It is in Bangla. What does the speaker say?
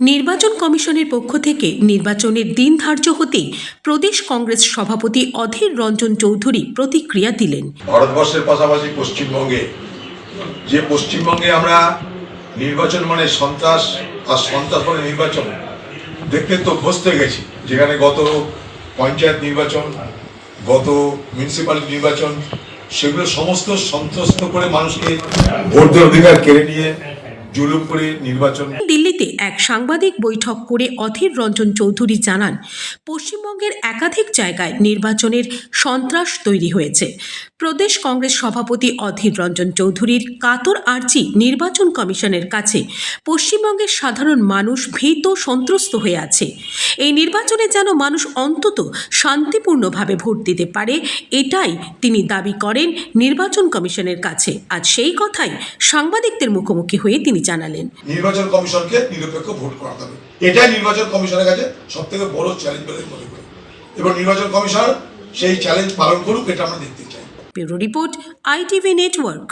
নির্বাচন কমিশনের পক্ষ থেকে নির্বাচনের দিন ধার্য হতেই প্রদেশ কংগ্রেস সভাপতি অধীর রঞ্জন চৌধুরী প্রতিক্রিয়া দিলেন। ভারতবর্ষের পাশাপাশি পশ্চিমবঙ্গে। যে পশ্চিমবঙ্গে আমরা নির্বাচন মানে সন্ত্রাস, আর সন্ত্রাস মানে নির্বাচন, দেখতে তো হয়ে গেছি। যেখানে গত পঞ্চায়েত নির্বাচন, গত মিউনিসিপ্যালিটি নির্বাচন, সেগুলো সমস্ত সন্ত্রস্ত করে মানুষকে ভোট দেওয়ার অধিকার কেড়ে নিয়ে জুলুম করে নির্বাচন দিল্লিতে এক সাংবাদিক বৈঠক করে অধীর রঞ্জন চৌধুরী জানান, পশ্চিমবঙ্গের একাধিক জায়গায় নির্বাচনের সন্ত্রাস তৈরি হয়েছে। প্রদেশ কংগ্রেস সভাপতি অধীর রঞ্জন চৌধুরীর কাতর আর্জি নির্বাচন কমিশনের কাছে, পশ্চিমবঙ্গের সাধারণ মানুষ ভীত সন্ত্রস্ত হয়ে আছে। এই নির্বাচনে যেন মানুষ অন্তত শান্তিপূর্ণভাবে ভোট দিতে পারে, এটাই তিনি দাবি করেন নির্বাচন কমিশনের কাছে। আজ সেই কথাই সাংবাদিকদের মুখোমুখি হয়ে তিনি জানালেন। নির্বাচন কমিশনকে নিরপেক্ষ ভোট করাতে হবে। এটাই নির্বাচন কমিশনের কাছে সব থেকে বড় চ্যালেঞ্জ বলে মনে করি। এবং নির্বাচন কমিশন সেই চ্যালেঞ্জ পালন করুক এটা আমরা দেখতে চাই। Bureau report ITV network.